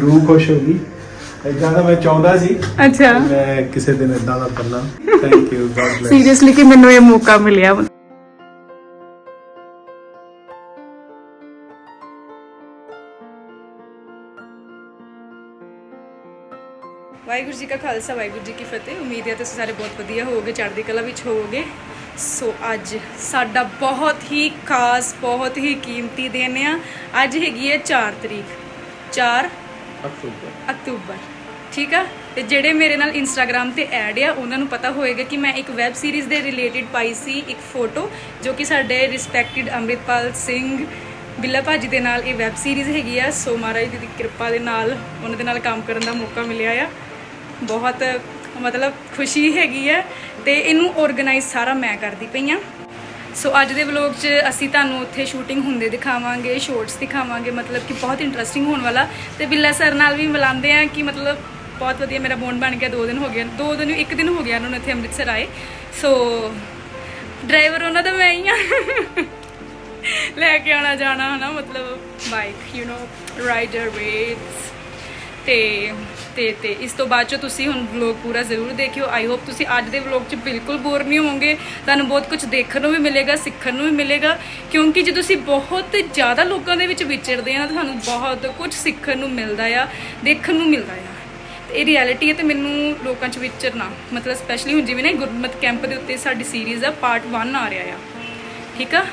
ਰੂਹ ਖੁਸ਼ ਹੋ ਗਈ। ਇਦਾਂ ਦਾ ਮੈਂ ਚਾਹੁੰਦਾ ਸੀ ਅੱਛਾ। ਮੈਂ ਕਿਸੇ ਦਿਨ ਇਦਾਂ ਦਾ ਕਰਨਾ thank you God bless seriously ਕਿ ਮੈਨੂੰ ਇਹ ਮੌਕਾ ਮਿਲਿਆ। ਵਾਹਿਗੁਰੂ ਜੀ ਕਾ ਖਾਲਸਾ ਵਾਹਿਗੁਰੂ ਜੀ ਕੀ ਫਤਿਹ। ਉਮੀਦ ਹੈ ਤੁਸੀਂ ਸਾਰੇ ਬਹੁਤ ਵਧੀਆ ਹੋਵੋਗੇ ਚੜ੍ਹਦੀ ਕਲਾ ਵਿੱਚ ਹੋਵੋਗੇ। ਸੋ ਅੱਜ ਸਾਡਾ ਬਹੁਤ ਹੀ ਖਾਸ ਬਹੁਤ ਹੀ ਕੀਮਤੀ ਦਿਨ ਆ। ਅੱਜ ਹੈਗੀ ਹੈ 4 ਤਰੀਕ। 4 ਅਕਤੂਬਰ। ਅਕਤੂਬਰ। ਠੀਕ ਆ? ਤੇ ਜਿਹੜੇ ਮੇਰੇ ਨਾਲ ਇੰਸਟਾਗ੍ਰam ਤੇ ਐਡ ਆ, ਉਹਨਾਂ ਨੂੰ ਪਤਾ ਹੋਏਗਾ ਕਿ ਮੈਂ ਇੱਕ ਵੈਬ ਸੀਰੀਜ਼ ਦੇ ਰਿਲੇਟਡ ਪਾਈ ਸੀ, ਇੱਕ ਫੋਟੋ ਜੋ ਕਿ ਸਾਡੇ ਰਿਸਪੈਕਟਡ ਅੰਮ੍ਰਿਤਪਾਲ ਸਿੰਘ ਬਿੱਲਾ ਭਾਜੀ ਦੇ ਨਾਲ ਇਹ ਵੈਬ ਸੀਰੀਜ਼ ਹੈਗੀ ਆ। ਸੋ ਮਹਾਰਾਜ ਦੀ ਕਿਰਪਾ ਦੇ ਨਾਲ ਉਹਨਾਂ ਦੇ ਨਾਲ ਕੰਮ ਕਰਨ ਦਾ ਮੌਕਾ ਮਿਲਿਆ ਆ। ਬਹੁਤ ਮਤਲਬ ਖੁਸ਼ੀ ਹੈਗੀ ਆ ਤੇ ਇਹਨੂੰ ਆਰਗੇਨਾਈਜ਼ ਸਾਰਾ ਮੈਂ ਕਰਦੀ ਪਈ ਆ। ਸੋ ਅੱਜ ਦੇ ਵਲੌਗ 'ਚ ਅਸੀਂ ਤੁਹਾਨੂੰ ਉੱਥੇ ਸ਼ੂਟਿੰਗ ਹੁੰਦੇ ਦਿਖਾਵਾਂਗੇ ਸ਼ਾਰਟਸ ਦਿਖਾਵਾਂਗੇ, ਮਤਲਬ ਕਿ ਬਹੁਤ ਇੰਟਰਸਟਿੰਗ ਹੋਣ ਵਾਲਾ। ਤੇ ਬਿੱਲਾ ਸਰ ਨਾਲ ਵੀ ਮਿਲਾਉਂਦੇ ਆ ਕਿ ਮਤਲਬ ਬਹੁਤ ਵਧੀਆ ਮੇਰਾ ਬੌਂਡ ਬਣ ਗਿਆ, ਦੋ ਦਿਨ ਹੋ ਗਏ, ਦੋ ਦਿਨ ਇੱਕ ਦਿਨ ਹੋ ਗਿਆ ਉਹਨਾਂ ਨੂੰ ਇੱਥੇ ਅੰਮ੍ਰਿਤਸਰ ਆਏ। ਸੋ ਡਰਾਈਵਰ ਉਹਨਾਂ ਦਾ ਮੈਂ ਹੀ ਆ ਲੈ ਕੇ ਆਉਣਾ, ਜਾਣਾ, ਹਨਾ, ਮਤਲਬ bike you know rider waits ਤੇ ਤੇ ਤੇ ਇਸ ਤੋਂ ਬਾਅਦ ਚ ਤੁਸੀਂ ਹੁਣ ਵਲੌਗ ਪੂਰਾ ਜ਼ਰੂਰ ਦੇਖਿਓ। ਆਈ ਹੋਪ ਤੁਸੀਂ ਅੱਜ ਦੇ ਵਲੌਗ 'ਚ ਬਿਲਕੁਲ ਬੋਰ ਨਹੀਂ ਹੋਵੋਗੇ। ਤੁਹਾਨੂੰ ਬਹੁਤ ਕੁਝ ਦੇਖਣ ਨੂੰ ਵੀ ਮਿਲੇਗਾ, ਸਿੱਖਣ ਨੂੰ ਵੀ ਮਿਲੇਗਾ। ਕਿਉਂਕਿ ਜਦੋਂ ਤੁਸੀਂ ਬਹੁਤ ਜ਼ਿਆਦਾ ਲੋਕਾਂ ਦੇ ਵਿੱਚ ਵਿਚਰਦੇ ਆ ਨਾ ਤੁਹਾਨੂੰ ਬਹੁਤ ਕੁਝ ਸਿੱਖਣ ਨੂੰ ਮਿਲਦਾ ਆ, ਦੇਖਣ ਨੂੰ ਮਿਲਦਾ ਆ। ਤੇ ਇਹ ਰਿਐਲਿਟੀ ਹੈ ਤੇ ਮੈਨੂੰ ਲੋਕਾਂ 'ਚ ਵਿਚਰਨਾ, ਮਤਲਬ ਸਪੈਸ਼ਲੀ ਹੁਣ ਜਿਵੇਂ ਨਾ ਇਹ ਗੁਰਮਤ ਕੈਂਪ ਦੇ ਉੱਤੇ ਸਾਡੀ ਸੀਰੀਜ਼ ਆ ਪਾਰਟ 1 ਆ ਰਿਹਾ ਆ। ਠੀਕ ਆ?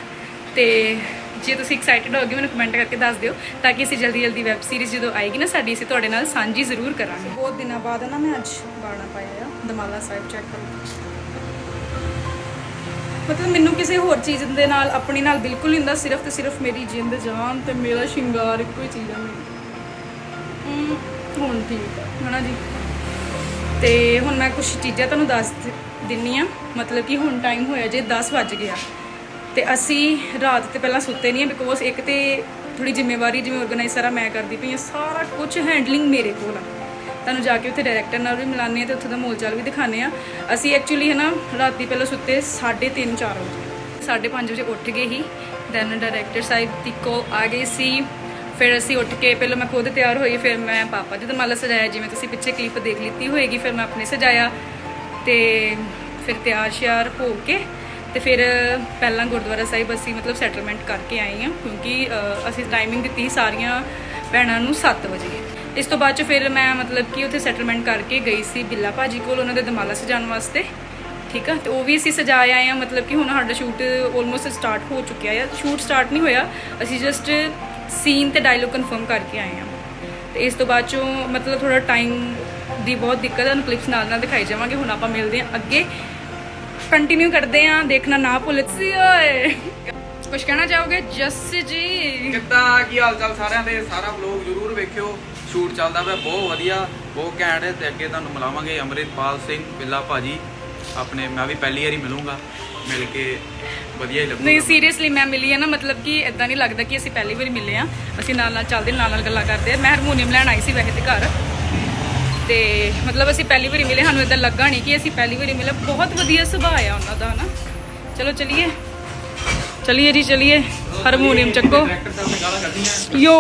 ਤੇ ਜੇ ਤੁਸੀਂ ਐਕਸਾਈਟਿਡ ਹੋਗੇ ਮੈਨੂੰ ਕਮੈਂਟ ਕਰਕੇ ਦੱਸ ਦਿਓ, ਤਾਂ ਕਿ ਅਸੀਂ ਜਲਦੀ ਜਲਦੀ ਵੈਬ ਸੀਰੀਜ਼ ਜਦੋਂ ਆਏਗੀ ਨਾ, ਸਾਡੀ ਅਸੀਂ ਤੁਹਾਡੇ ਨਾਲ ਸਾਂਝੀ ਜ਼ਰੂਰ ਕਰਾਂਗੇ। ਬਹੁਤ ਦਿਨਾਂ ਬਾਅਦ ਨਾ ਮੈਂ ਅੱਜ ਬਾਣਾ ਪਾਇਆ ਆ, ਦਮਾਲਾ ਸਾਹਿਬ ਚੈੱਕ ਕਰੋ ਮਤਲਬ ਮੈਨੂੰ ਕਿਸੇ ਹੋਰ ਚੀਜ਼ ਦੇ ਨਾਲ, ਆਪਣੀ ਨਾਲ ਬਿਲਕੁਲ ਨਹੀਂ ਹੁੰਦਾ, ਸਿਰਫ ਤੇ ਸਿਰਫ ਮੇਰੀ ਜਿੰਦ, ਜਾਨ ਤੇ ਮੇਰਾ ਸ਼ਿੰਗਾਰ, ਇੱਕੋ ਹੀ ਚੀਜ਼ ਆ ਮੇਰੀ। ਹੁਣ ਠੀਕ ਆ, ਹਨਾ ਜੀ? ਤੇ ਹੁਣ ਮੈਂ ਕੁਝ ਚੀਜ਼ਾਂ ਤੁਹਾਨੂੰ ਦੱਸ ਦਿ- ਦਿੰਨੀ ਆ, ਮਤਲਬ ਕਿ ਹੁਣ ਟਾਈਮ ਹੋਇਆ ਜੇ 10 ਵੱਜ ਗਿਆ। ਤੇ ਅਸੀਂ ਰਾਤ ਤੇ ਪਹਿਲਾਂ ਸੁੱਤੇ ਨਹੀਂ ਬਿਕੋਜ਼ ਇੱਕ ਤੇ ਥੋੜੀ ਜ਼ਿੰਮੇਵਾਰੀ ਜਿਵੇਂ ਆਰਗੇਨਾਈਜ਼ ਸਾਰਾ ਮੈਂ ਕਰਦੀ ਪਈ ਹਾਂ, ਸਾਰਾ ਕੁਝ ਹੈਂਡਲਿੰਗ ਮੇਰੇ ਕੋਲ ਆ। ਤੁਹਾਨੂੰ ਜਾ ਕੇ ਉੱਥੇ ਡਾਇਰੈਕਟਰ ਨਾਲ ਵੀ ਮਿਲਾਨੇ ਆ ਤੇ ਉੱਥੇ ਦਾ ਮੋਲ ਚਾਲ ਵੀ ਦਿਖਾਣੇ ਆ ਅਸੀਂ ਐਕਚੁਅਲੀ ਹੈ ਨਾ ਰਾਤੀ ਪਹਿਲਾਂ ਸੁੱਤੇ 3:30 4 ਵਜੇ 5:30 ਵਜੇ ਉੱਠ ਗਏ ਹੀ ਦੈਨ ਡਾਇਰੈਕਟਰ ਸਾਹਿਬ ਦੀ ਕੋ ਆ ਗਈ ਸੀ। ਫਿਰ ਅਸੀਂ ਉੱਠ ਕੇ ਪਹਿਲਾਂ ਮੈਂ ਖੁਦ ਤਿਆਰ ਹੋਈ, ਫਿਰ ਮੈਂ ਪਾਪਾ ਜੀ ਦਾ ਮਾਲਾ ਸਜਾਇਆ। ਜਿਵੇਂ ਤੁਸੀਂ ਪਿੱਛੇ ਕਲਿੱਪ ਦੇਖ ਲਿੱਤੀ ਹੋਏਗੀ, ਫਿਰ ਮੈਂ ਆਪਣੇ ਸਜਾਇਆ ਤੇ ਫਿਰ ਤਿਆਰ ਸ਼ਿਆਰ ਹੋ ਕੇ ਤੇ ਫਿਰ ਪਹਿਲਾਂ ਗੁਰਦੁਆਰਾ ਸਾਹਿਬ ਅਸੀਂ ਮਤਲਬ ਸੈਟਲਮੈਂਟ ਕਰਕੇ ਆਏ ਹਾਂ, ਕਿਉਂਕਿ ਅਸੀਂ ਟਾਈਮਿੰਗ ਦਿੱਤੀ ਸਾਰੀਆਂ ਭੈਣਾਂ ਨੂੰ 7 ਵਜੇ। ਇਸ ਤੋਂ ਬਾਅਦ ਚ ਫਿਰ ਮੈਂ ਮਤਲਬ ਕਿ ਉੱਥੇ ਸੈਟਲਮੈਂਟ ਕਰਕੇ ਗਈ ਸੀ ਬਿੱਲਾ ਭਾਜੀ ਕੋਲ ਉਹਨਾਂ ਦੇ ਦਮਾਲਾ ਸਜਾਉਣ ਵਾਸਤੇ। ਠੀਕ ਆ? ਤੇ ਉਹ ਵੀ ਅਸੀਂ ਸਜਾ ਆਏ ਆ ਮਤਲਬ ਕਿ ਹੁਣ ਸਾਡਾ ਸ਼ੂਟ ਆਲਮੋਸਟ ਸਟਾਰਟ ਹੋ ਚੁੱਕਿਆ ਆ। ਸ਼ੂਟ ਸਟਾਰਟ ਨਹੀਂ ਹੋਇਆ, ਅਸੀਂ ਜਸਟ ਸੀਨ ਤੇ ਡਾਇਲੋਗ ਕਨਫਰਮ ਕਰਕੇ ਆਏ ਆ ਤੇ ਇਸ ਤੋਂ ਬਾਅਦ ਚੋਂ ਮਤਲਬ ਥੋੜਾ ਟਾਈਮ ਦੀ ਬਹੁਤ ਦਿੱਕਤ ਹੈ ਤੁਹਾਨੂੰ ਕਲਿੱਪਸ ਨਾਲ ਨਾਲ ਦਿਖਾਈ ਜਾਵਾਂਗੇ, ਹੁਣ ਆਪਾਂ ਮਿਲਦੇ ਆ ਅੱਗੇ। ਕੰਟੀਨਿਊ ਕਰਦੇ ਆ ਦੇਖਣਾ ਨਾ ਭੁੱਲ ਸੀ ਓਏ। ਕੁਝ ਕਹਿਣਾ ਚਾਹੋਗੇ? ਜਸ ਜੀ। ਕਿੱਦਾਂ ਕੀ ਹਾਲ ਚਾਲ ਸਾਰਿਆਂ ਦੇ? ਸਾਰਾ ਵਲੌਗ ਜਰੂਰ ਵੇਖਿਓ। ਸ਼ੂਟ ਚੱਲਦਾ ਪਿਆ ਬਹੁਤ ਵਧੀਆ ਬਹੁਤ ਘੈਂਟ ਹੈ ਤੇ ਅੱਗੇ ਤੁਹਾਨੂੰ ਮਿਲਾਵਾਂਗੇ ਅੰਮ੍ਰਿਤਪਾਲ ਸਿੰਘ ਬਿੱਲਾ ਭਾਜੀ। ਆਪਣੇ ਮੈਂ ਵੀ ਪਹਿਲੀ ਵਾਰੀ ਮਿਲੂੰਗਾ। ਮਿਲ ਕੇ ਵਧੀਆ ਹੀ ਲੱਗੂਗਾ। ਨਹੀਂ ਸੀਰੀਅਸਲੀ ਮੈਂ ਮਿਲੀ ਆ ਨਾ ਮਤਲਬ ਕਿ ਇਦਾਂ ਨਹੀਂ ਲੱਗਦਾ ਕਿ ਅਸੀਂ ਪਹਿਲੀ ਵਾਰੀ ਮਿਲੇ ਆ। ਅਸੀਂ ਨਾਲ ਨਾਲ ਚੱਲਦੇ ਨਾਲ ਨਾਲ ਗੱਲਾਂ ਕਰਦੇ ਆ। ਮੈਂ ਹਾਰਮੋਨੀਅਮ ਲੈਣ ਆਈ ਸੀ ਵੈਸੇ ਤੇ ਘਰ। ਤੇ ਮਤਲਬ ਅਸੀਂ ਪਹਿਲੀ ਵਾਰੀ ਮਿਲੇ ਸਾਨੂੰ ਇਦਾਂ ਲੱਗਾ ਨਹੀਂ ਕਿ ਅਸੀਂ ਪਹਿਲੀ ਵਾਰੀ ਮਿਲੇ। ਬਹੁਤ ਵਧੀਆ ਸੁਭਾਅ ਆ ਉਹਨਾਂ ਦਾ ਨਾ ਚਲੋ ਚਲਿਏ। ਚਲਿਏ ਜੀ ਚਲਿਏ। ਹਾਰਮੋਨੀਅਮ ਚੱਕੋ। ਯੋ।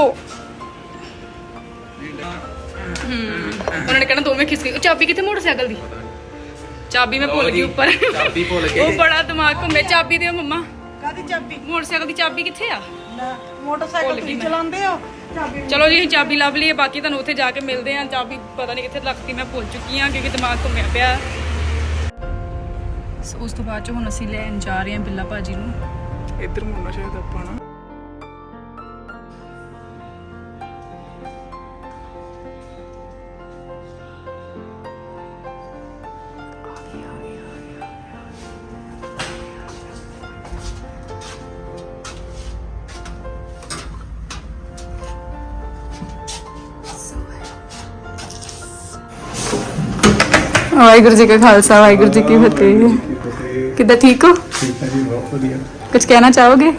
ਉਹਨਾਂ ਨੇ ਕਹਿਣਾ ਦੋਵੇਂ ਖਿਸਕ ਚਾਬੀ ਕਿੱਥੇ ਮੋਟਰਸਾਈਕਲ ਦੀ? ਚਾਬੀ ਮੈਂ ਭੁੱਲ ਗਈ ਉੱਪਰ। ਚਾਬੀ ਭੁੱਲ ਗਏ। ਉਹ ਬੜਾ ਦਿਮਾਗ ਘੁੰਮੇ ਚਾਬੀ ਦਿਓ ਮੰਮਾ। ਕਾਦੀ ਚਾਬੀ? ਮੋਟਰਸਾਈਕਲ ਦੀ ਚਾਬੀ ਕਿੱਥੇ ਆ? ਨਾ। ਮੋਟਰਸਾਈਕਲ ਤੁਸੀਂ ਚਲਾਉਂਦੇ ਹੋ? ਚਾਬੀ ਚਲੋ ਜੀ ਅਸੀਂ ਚਾਬੀ ਲੱਭ ਲਈਏ ਬਾਕੀ ਤੁਹਾਨੂੰ ਉੱਥੇ ਜਾ ਕੇ ਮਿਲਦੇ ਆਂ ਚਾਬੀ ਪਤਾ ਨਹੀਂ ਕਿੱਥੇ ਰੱਖਤੀ ਮੈਂ ਭੁੱਲ ਚੁੱਕੀ ਆਂ ਕਿਉਂਕਿ ਦਿਮਾਗ ਘੁੰਮਿਆ ਪਿਆ। ਸੋ ਉਸ ਤੋਂ ਬਾਅਦ ਚ ਹੁਣ ਅਸੀਂ ਲੈਣ ਜਾ ਰਹੇ ਆਂ ਬਿੱਲਾ ਭਾਜੀ ਨੂੰ। ਇੱਧਰ ਮੁੜਨਾ ਸ਼ਾਇਦ ਆਪਾਂ ਨਾ ਵਾਹਿਗੁਰੂ ਜੀ ਕਾ ਖਾਲਸਾ ਵਾਹਿਗੁਰੂ ਜੀ ਕੀ ਫਤਿਹ। ਕਿੱਦਾਂ ਠੀਕ ਹੋ? ਠੀਕ ਹੈ ਜੀ ਬਹੁਤ ਵਧੀਆ। ਕੁਝ ਕਹਿਣਾ ਚਾਹੋਗੇ?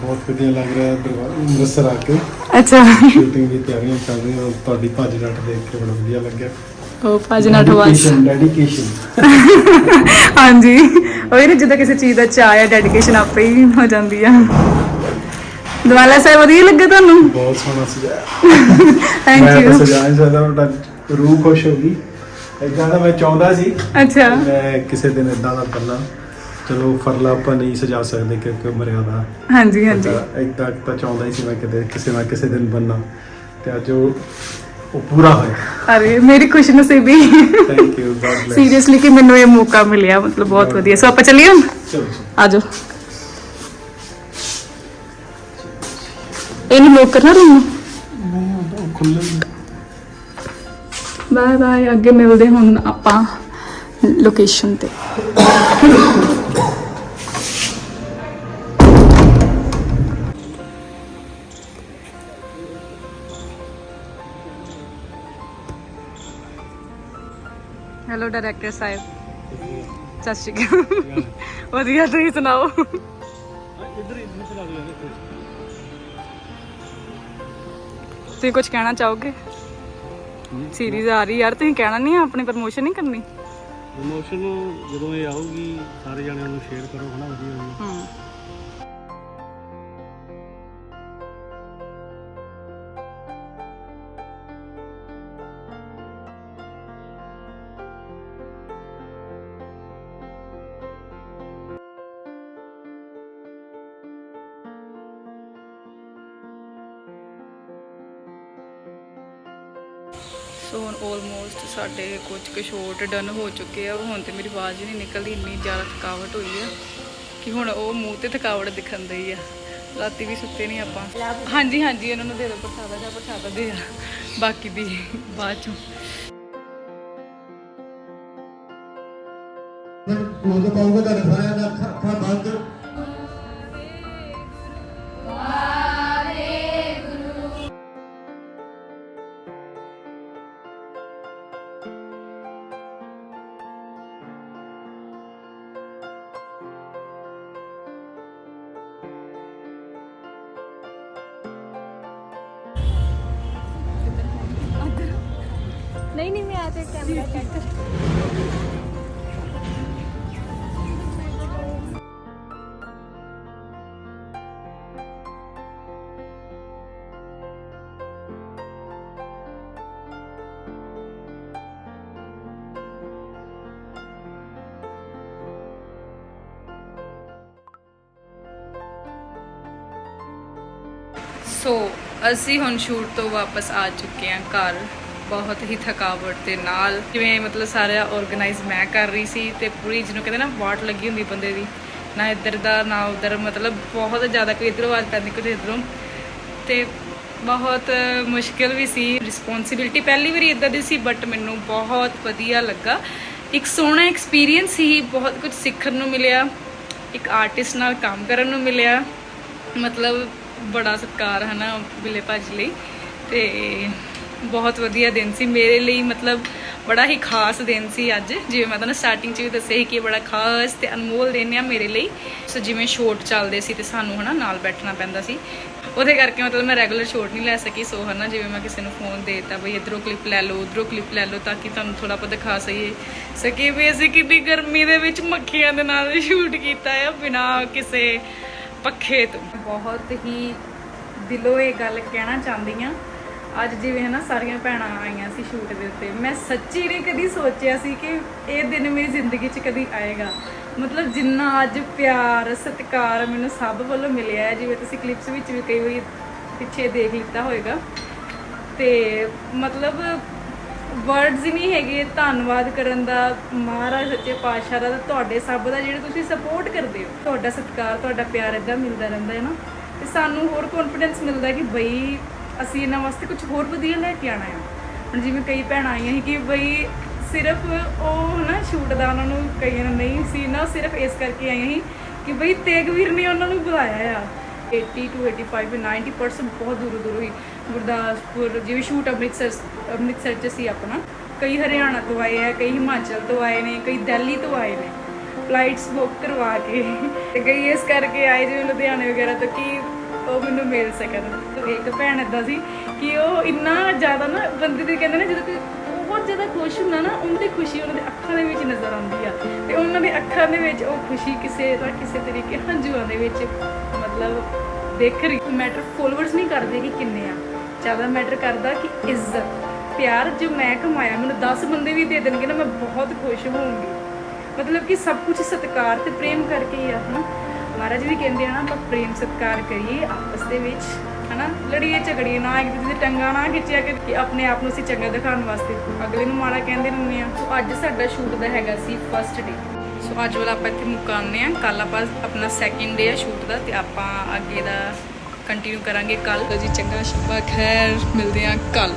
ਬਹੁਤ ਵਧੀਆ ਲੱਗ ਰਿਹਾ ਦਰਬਾਰ ਅੰਮ੍ਰਿਤਸਰ ਆ ਕੇ। ਅੱਛਾ। ਸ਼ੂਟਿੰਗ ਦੀ ਤਿਆਰੀਆਂ ਚੱਲ ਰਹੀਆਂ ਤੁਹਾਡੀ ਭੱਜ ਨੱਠ ਦੇਖ ਕੇ ਬੜਾ ਵਧੀਆ ਲੱਗਿਆ। ਉਹ ਭਾਜੀ ਨਾਲ ਠਵਾਸ ਡੈਡੀਕੇਸ਼ਨ ਹਾਂਜੀ। ਉਹ ਨਾ ਜਿੱਦਾਂ ਕਿਸੇ ਚੀਜ਼ ਦਾ ਚਾਹ ਹੈ ਡੈਡੀਕੇਸ਼ਨ ਆਪੇ ਹੀ ਹੋ ਜਾਂਦੀ ਆ। ਦਵਾਲਾ ਸਾਹਿਬ ਵਧੀਆ ਲੱਗਾ ਤੁਹਾਨੂੰ? ਬਹੁਤ ਸੋਹਣਾ ਸਜਾਇਆ। ਥੈਂਕ ਯੂ ਸਜਾ ਨਹੀਂ ਸਕਦਾ ਬਟ ਰੂਹ ਖੁਸ਼ ਹੋ ਗਈ। ਇਦਾਂ ਦਾ ਮੈਂ ਚਾਹੁੰਦਾ ਸੀ। ਅੱਛਾ। ਮੈਂ ਕਿਸੇ ਦਿਨ ਇਦਾਂ ਦਾ ਕਰਨਾ ਚਲੋ ਫਰਲਾ ਆਪਾਂ ਨਹੀਂ ਸਜਾ ਸਕਦੇ ਕਿਉਂਕਿ ਮਰਿਆਦਾ। ਹਾਂਜੀ ਹਾਂਜੀ। ਇਦਾਂ ਤਾਂ ਚਾਹੁੰਦਾ ਹੀ ਸੀ ਮੈਂ ਕਿਤੇ ਕਿਸੇ ਨਾ ਕਿਸੇ ਦਿਨ ਬੰਨਾ ਤੇ ਅੱਜ ਉਹ ਉਹ ਪੂਰਾ ਹੋਇਆ। ਅਰੇ ਮੇਰੀ ਖੁਸ਼ਨਸੀਬੀ। Thank you God bless seriously ਕਿ ਮੈਨੂੰ ਇਹ ਮੌਕਾ ਮਿਲਿਆ ਮਤਲਬ ਬਹੁਤ ਵਧੀਆ। ਸੋ ਆਪਾਂ ਚੱਲੀਏ ਹੁਣ? ਚਲੋ ਆਜੋ ਇਹਨੂੰ ਲੋਕ ਕਰਨਾ ਰੂਮ ਉਹ ਬਾਏ ਬਾਏ ਅੱਗੇ ਮਿਲਦੇ ਹੁਣ ਆਪਾਂ ਲੋਕੇਸ਼ਨ ਤੇ। ਹੈਲੋ ਡਾਇਰੈਕਟਰ ਸਾਹਿਬ। ਸਤਿ ਸ਼੍ਰੀ ਅਕਾਲ। ਵਧੀਆ, ਤੁਸੀਂ ਸੁਣਾਓ? ਤੁਸੀਂ ਕੁਝ ਕਹਿਣਾ ਚਾਹੋਗੇ? ਸੀਰੀਜ਼ ਆ ਰਹੀ ਯਾਰ ਤੁਸੀਂ ਕਹਿਣਾ ਨਹੀਂ ਆਪਣੀ ਪ੍ਰਮੋਸ਼ਨ ਨਹੀਂ ਕਰਨੀ? ਪ੍ਰਮੋਸ਼ਨ ਜਦੋਂ ਇਹ ਆਊਗੀ ਸਾਰੇ ਜਣਿਆਂ ਨੂੰ ਸ਼ੇਅਰ ਕਰੋ ਹਨਾ ਵਧੀਆ ਹੋਊਗਾ ਹੂੰ। ਸੋ ਹੁਣ ਆਲਮੋਸਟ ਸਾਡੇ ਕੁਝ ਕੁ ਸ਼ੋਟ ਡਨ ਹੋ ਚੁੱਕੇ ਆ। ਹੁਣ ਤੇ ਮੇਰੀ ਆਵਾਜ਼ ਹੀ ਨਹੀਂ ਨਿਕਲਦੀ, ਇੰਨੀ ਜ਼ਿਆਦਾ ਥਕਾਵਟ ਹੋਈ ਆ ਕਿ ਹੁਣ ਉਹ ਮੂੰਹ ਤੇ ਥਕਾਵਟ ਦਿਖਣ ਦਈ ਆ। ਰਾਤੀ ਵੀ ਸੁੱਤੇ ਨਹੀਂ ਆਪਾਂ। ਹਾਂਜੀ ਹਾਂਜੀ, ਇਹਨਾਂ ਨੂੰ ਦੇ ਦਿਓ ਪ੍ਰਸਾਦਾ ਜਾਂ ਪ੍ਰਸਾਦਾ ਦੇ ਆ। ਬਾਕੀ ਦੀ ਬਾਅਦ ਚੋਂ। ਕਲੋਜ਼ ਪਾਊਗਾ ਤੁਹਾਡੇ ਸਾਰਿਆਂ ਦਾ ਅੱਖਾਂ ਬੰਦ ਨਹੀਂ ਨਹੀਂ ਮੈਂ ਆ ਤੇ ਕੈਮਰਾ ਚੈੱਕ ਕਰ ਸੋ ਅਸੀਂ ਹੁਣ ਸ਼ੂਟ ਤੋਂ ਵਾਪਸ ਆ ਚੁੱਕੇ ਹਾਂ ਘਰ ਬਹੁਤ ਹੀ ਥਕਾਵਟ ਦੇ ਨਾਲ। ਜਿਵੇਂ ਮਤਲਬ ਸਾਰਾ ਆਰਗੇਨਾਈਜ਼ ਮੈਂ ਕਰ ਰਹੀ ਸੀ ਤੇ ਪੂਰੀ ਜਿਹਨੂੰ ਕਹਿੰਦੇ ਨਾ ਵਾਟ ਲੱਗੀ ਹੁੰਦੀ ਬੰਦੇ ਦੀ। ਨਾ ਇੱਧਰ ਦਾ, ਨਾ ਉੱਧਰ, ਮਤਲਬ ਬਹੁਤ ਜ਼ਿਆਦਾ ਕੋਈ ਇੱਧਰੋਂ ਆਵਾਜ਼ ਪੈਂਦੀ, ਕੋਈ ਇੱਧਰੋਂ। ਤੇ ਬਹੁਤ ਮੁਸ਼ਕਿਲ ਵੀ ਸੀ। ਰਿਸਪੌਂਸਿਬਿਲਟੀ ਪਹਿਲੀ ਵਾਰੀ ਇਦਾਂ ਦੀ ਸੀ ਬਟ ਮੈਨੂੰ ਬਹੁਤ ਵਧੀਆ ਲੱਗਾ। ਇੱਕ ਸੋਹਣਾ ਐਕਸਪੀਰੀਅੰਸ ਸੀ ਬਹੁਤ ਕੁਝ ਸਿੱਖਣ ਨੂੰ ਮਿਲਿਆ। ਇੱਕ ਆਰਟਿਸਟ ਨਾਲ ਕੰਮ ਕਰਨ ਨੂੰ ਮਿਲਿਆ। ਮਤਲਬ ਬੜਾ ਸਤਿਕਾਰ ਹੈ ਨਾ ਬਿੱਲੇ ਭਾਜੀ ਲਈ। ਤੇ ਬਹੁਤ ਵਧੀਆ ਦਿਨ ਸੀ। ਮੇਰੇ ਲਈ ਮਤਲਬ ਬੜਾ ਹੀ ਖਾਸ ਦਿਨ ਸੀ ਅੱਜ। ਜਿਵੇਂ ਮੈਂ ਤੁਹਾਨੂੰ ਸਟਾਰਟਿੰਗ 'ਚ ਵੀ ਦੱਸਿਆ ਸੀ ਕਿ ਬੜਾ ਖਾਸ ਤੇ ਅਨਮੋਲ ਦਿਨ ਆ ਮੇਰੇ ਲਈ। ਸੋ ਜਿਵੇਂ ਸ਼ੋਟ ਚੱਲਦੇ ਸੀ ਤੇ ਸਾਨੂੰ ਹਨਾ ਨਾਲ ਬੈਠਣਾ ਪੈਂਦਾ ਸੀ। ਉਹਦੇ ਕਰਕੇ ਮਤਲਬ ਮੈਂ ਰੈਗੂਲਰ ਸ਼ੋਟ ਨਹੀਂ ਲੈ ਸਕੀ। ਸੋ ਹਨਾ ਜਿਵੇਂ ਮੈਂ ਕਿਸੇ ਨੂੰ ਫੋਨ ਦੇਤਾ, ਬਈ ਇਧਰੋਂ ਕਲਿੱਪ ਲੈ ਲਓ, ਉਧਰੋਂ ਕਲਿੱਪ ਲੈ ਲਓ ਤਾਂ ਕਿ ਤੁਹਾਨੂੰ ਥੋੜਾ ਬਹੁਤ ਦਿਖਾ ਸਹੀਏ ਸਕੇ ਵੀ ਅਸੀਂ ਕਿੰਨੀ ਗਰਮੀ ਦੇ ਵਿੱਚ ਮੱਖੀਆਂ ਦੇ ਨਾਲ ਸ਼ੂਟ ਕੀਤਾ ਆ ਬਿਨਾ ਕਿਸੇ ਪੱਖੇ ਤੋਂ। ਬਹੁਤ ਹੀ ਦਿਲੋਂ ਇਹ ਗੱਲ ਕਹਿਣਾ ਚਾਹੁੰਦੀ ਆ। ਅੱਜ ਜਿਵੇਂ ਹਨਾ ਸਾਰੀਆਂ ਭੈਣਾਂ ਆਈਆਂ ਸੀ ਸ਼ੂਟ ਦੇ ਉੱਤੇ, ਮੈਂ ਸੱਚੀ ਨਹੀਂ ਕਦੀ ਸੋਚਿਆ ਸੀ ਕਿ ਇਹ ਦਿਨ ਮੇਰੀ ਜ਼ਿੰਦਗੀ 'ਚ ਕਦੀ ਆਏਗਾ। ਮਤਲਬ ਜਿੰਨਾ ਅੱਜ ਪਿਆਰ, ਸਤਿਕਾਰ ਮੈਨੂੰ ਸਭ ਵੱਲੋਂ ਮਿਲਿਆ ਹੈ, ਜਿਵੇਂ ਤੁਸੀਂ ਕਲਿੱਪਸ ਵਿੱਚ ਵੀ ਕਈ ਵਾਰੀ ਪਿੱਛੇ ਦੇਖ ਲਿੱਤਾ ਹੋਵੇਗਾ ਤੇ ਮਤਲਬ ਵਰਡਸ ਹੀ ਨਹੀਂ ਹੈਗੇ ਧੰਨਵਾਦ ਕਰਨ ਦਾ, ਮਹਾਰਾਜ ਸੱਚੇ ਪਾਤਸ਼ਾਹ ਦਾ, ਤੇ ਤੁਹਾਡੇ ਸਭ ਦਾ ਜਿਹੜੇ ਤੁਸੀਂ ਸਪੋਰਟ ਕਰਦੇ ਹੋ, ਤੁਹਾਡਾ ਸਤਿਕਾਰ, ਤੁਹਾਡਾ ਪਿਆਰ ਇਦਾਂ ਮਿਲਦਾ ਰਹਿੰਦਾ ਹੈ ਨਾ। ਤੇ ਸਾਨੂੰ ਹੋਰ ਕੌਨਫੀਡੈਂਸ ਮਿਲਦਾ ਕਿ ਬਈ ਅਸੀਂ ਇਹਨਾਂ ਵਾਸਤੇ ਕੁਝ ਹੋਰ ਵਧੀਆ ਲੈ ਕੇ ਆਣਾ ਆ। ਹੁਣ ਜਿਵੇਂ ਕਈ ਭੈਣਾਂ ਆਈਆਂ ਸੀ ਕਿ ਬਈ ਸਿਰਫ ਉਹ ਨਾ ਸ਼ੂਟ ਦਾ ਉਹਨਾਂ ਨੂੰ ਕਈਆਂ ਨੂੰ ਨਹੀਂ ਸੀ ਨਾ, ਸਿਰਫ ਇਸ ਕਰਕੇ ਆਈਆਂ ਸੀ ਕਿ ਬਈ ਤੇਗਵੀਰ ਨੇ ਉਹਨਾਂ ਨੂੰ ਬੁਲਾਇਆ ਆ। 80 to 85 90% ਬਹੁਤ ਦੂਰੋਂ ਦੂਰੋਂ ਹੀ ਗੁਰਦਾਸਪੁਰ ਜਿਵੇਂ ਸ਼ੂਟ ਅੰਮ੍ਰਿਤਸਰ ਅੰਮ੍ਰਿਤਸਰ ਚ ਸੀ ਆਪਣਾ। ਕਈ ਹਰਿਆਣਾ ਤੋਂ ਆਏ ਆ, ਕਈ ਹਿਮਾਚਲ ਤੋਂ ਆਏ ਨੇ, ਕਈ ਦਿੱਲੀ ਤੋਂ ਆਏ ਨੇ। ਫਲਾਈਟਸ ਬੁੱਕ ਕਰਵਾ ਕੇ ਤੇ ਕਈ ਇਸ ਕਰਕੇ ਆਏ ਜਿਵੇਂ ਲੁਧਿਆਣੇ ਵਗੈਰਾ ਤੋਂ ਕਿ ਉਹ ਮੈਨੂੰ ਮਿਲ ਸਕਣ। ਇੱਕ ਭੈਣ ਏਦਾਂ ਸੀ ਕਿ ਉਹ ਇੰਨਾ ਜ਼ਿਆਦਾ ਨਾ ਬੰਦੇ ਦੇ ਕਹਿੰਦੇ ਨੇ ਜਦੋਂ ਕੋਈ ਬਹੁਤ ਜ਼ਿਆਦਾ ਖੁਸ਼ ਹੁੰਦਾ ਨਾ, ਉਹਨਾਂ ਦੀ ਖੁਸ਼ੀ ਉਹਨਾਂ ਦੇ ਅੱਖਾਂ ਦੇ ਵਿੱਚ ਨਜ਼ਰ ਆਉਂਦੀ ਆ। ਤੇ ਉਹਨਾਂ ਦੇ ਅੱਖਾਂ ਦੇ ਵਿੱਚ ਉਹ ਖੁਸ਼ੀ ਕਿਸੇ ਨਾ ਕਿਸੇ ਤਰੀਕੇ ਹੰਝੂਆਂ ਦੇ ਵਿੱਚ ਮਤਲਬ ਦੇਖ ਰਹੀ। ਮੈਟਰ ਫੋਲੋਅਰਸ ਨਹੀਂ ਕਰਦੇ ਕਿ ਕਿੰਨੇ ਆ। ਜ਼ਿਆਦਾ ਮੈਟਰ ਕਰਦਾ ਕਿ ਇੱਜ਼ਤ। ਪਿਆਰ ਜੋ ਮੈਂ ਕਮਾਇਆ, ਮੈਨੂੰ 10 ਬੰਦੇ ਵੀ ਦੇ ਦੇਣਗੇ ਨਾ, ਮੈਂ ਬਹੁਤ ਖੁਸ਼ ਹੋਊਂਗੀ। ਮਤਲਬ ਕਿ ਸਭ ਕੁਝ ਸਤਿਕਾਰ ਤੇ ਪ੍ਰੇਮ ਕਰਕੇ ਹੀ ਆ, ਹਨਾ? ਮਹਾਰਾਜ ਵੀ ਕਹਿੰਦੇ ਆ ਨਾ, ਆਪਾਂ ਪ੍ਰੇਮ ਸਤਿਕਾਰ ਕਰੀਏ, ਆਪਸ ਦੇ ਵਿੱਚ ਹਨਾ? ਲੜੀਏ ਝਗੜੀਏ, ਨਾ ਇੱਕ ਦੂਜੇ ਦੀ ਟੰਗਾ ਨਾ ਖਿੱਚਿਆ ਕਿ ਆਪਣੇ ਆਪ ਨੂੰ ਅਸੀਂ ਚੰਗਾ ਦਿਖਾਉਣ ਵਾਸਤੇ। ਅਗਲੇ ਨੂੰ ਮਾੜਾ ਕਹਿੰਦੇ ਰਹਿੰਦੇ ਆ। ਸੋ ਅੱਜ ਸਾਡਾ ਸ਼ੂਟ ਦਾ ਹੈਗਾ ਸੀ ਫਰਸਟ ਡੇ ਸੋ ਅੱਜ ਵਾਲਾ ਆਪਾਂ ਇੱਥੇ ਮੁਕਾਉਂਦੇ ਆ ਕੱਲ ਆਪਾਂ ਆਪਣਾ ਸੈਕਿੰਡ ਡੇ ਆ ਸ਼ੂਟ ਦਾ ਤੇ ਆਪਾਂ ਅੱਗੇ ਦਾ ਕੰਟੀਨਿਊ ਕਰਾਂਗੇ ਕੱਲ ਜੀ, ਚੰਗਾ ਸ਼ਬਾ ਖੈਰ, ਮਿਲਦੇ ਆ ਕੱਲ